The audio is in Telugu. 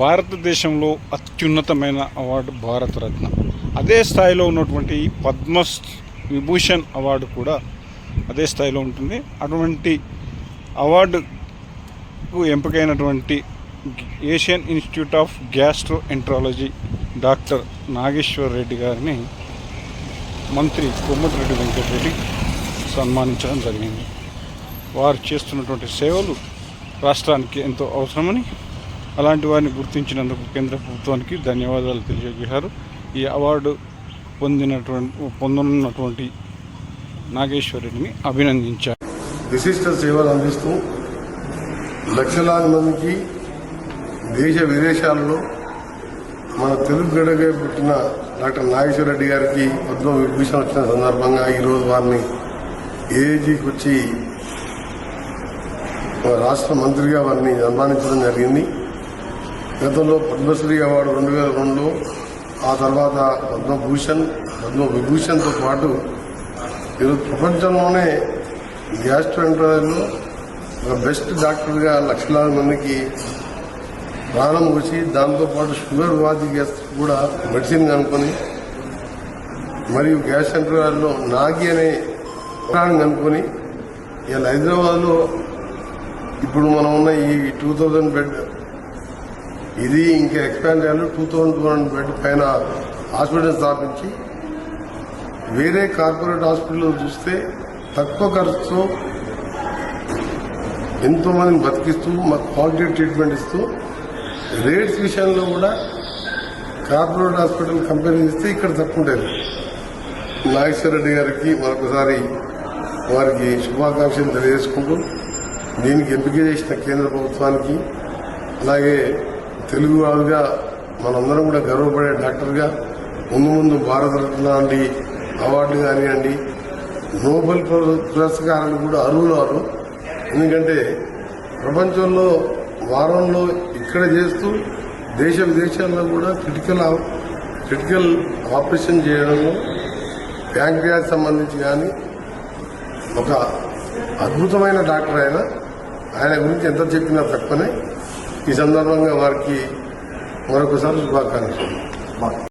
భారతదేశంలో అత్యున్నతమైన అవార్డు భారతరత్న. అదే స్థాయిలో ఉన్నటువంటి పద్మ విభూషణ్ అవార్డు కూడా అదే స్థాయిలో ఉంటుంది. అటువంటి అవార్డుకు ఎంపికైనటువంటి Asian Institute of gastroenterology doctor Nageshwar Reddy గారిని మంత్రి కొమ్మటిరెడ్డి వెంకటరెడ్డి సన్మానించడం జరిగింది. వారు చేస్తున్నటువంటి సేవలు రాష్ట్రానికి ఎంతో అవసరమని అలాంటి వారిని గుర్తించినందుకు కేంద్ర ప్రభుత్వానికి ధన్యవాదాలు తెలియజేశారు. ఈ అవార్డు పొందినటువంటి పొందనున్నటువంటి నాగేశ్వరుడిని అభినందించారు. విశిష్ట సేవలు అందిస్తూ లక్షలాది మందికి దేశ విదేశాలలో మన తెలుగు గడగా పుట్టిన డాక్టర్ నాగేశ్వర రెడ్డి గారికి పద్మ విభూషణ వచ్చిన సందర్భంగా ఈరోజు వారిని ఏజీకి వచ్చి రాష్ట్ర మంత్రిగా వారిని సన్మానించడం జరిగింది. గతంలో పద్మశ్రీ అవార్డు రెండు వేల రెండు ఆ తర్వాత పద్మభూషణ్ పద్మ విభూషణ్తో పాటు ఈరోజు ప్రపంచంలోనే గ్యాస్ట్రోఎంట్రాలజీలో ఒక బెస్ట్ డాక్టర్గా లక్షలాది మందికి ప్రాణం వచ్చి దాంతోపాటు షుగర్ వ్యాధి గ్యాస్ కూడా మెడిసిన్ కనుక్కొని మరియు గ్యాస్ సెంటర్లో నాగి అనే ప్రాణం కనుక్కొని ఇలా హైదరాబాద్లో ఇప్పుడు మనం ఉన్న ఈ టూ థౌజండ్ బెడ్ ఇది ఇంకా ఎక్స్పాండ్ చేయాలి two thousand two hundred bed పైన హాస్పిటల్ స్థాపించి వేరే కార్పొరేట్ హాస్పిటల్ చూస్తే తక్కువ ఖర్చుతో ఎంతో మందిని బతికిస్తూ మాకు క్వాలిటీ ట్రీట్మెంట్ ఇస్తూ రేట్స్ విషయంలో కూడా కార్పొరేట్ హాస్పిటల్ కంపేర్ చేస్తే ఇక్కడ తక్కువ నాగేశ్వర రెడ్డి గారికి మరొకసారి వారికి శుభాకాంక్షలు తెలియజేసుకుంటూ దీనికి ఎంపిక చేసిన కేంద్ర ప్రభుత్వానికి అలాగే తెలుగు వాళ్ళుగా మనందరం కూడా గర్వపడే డాక్టర్గా ముందు ముందు భారతరత్న అండి అవార్డులు కానివ్వండి నోబెల్ పురస్కారాలు కూడా అర్హులు వారు ఎందుకంటే ప్రపంచంలో వారంలో ఇక్కడ చేస్తూ దేశ విదేశాల్లో కూడా క్రిటికల్ క్రిటికల్ ఆపరేషన్ చేయడంలో ప్యాంక్రియాస్ సంబంధించి కానీ ఒక అద్భుతమైన డాక్టర్ ఆయన ఆయన గురించి ఎంత చెప్పినా తక్కువనే ఈ సందర్భంగా వారికి మరొకసారి శుభాకాంక్షలు.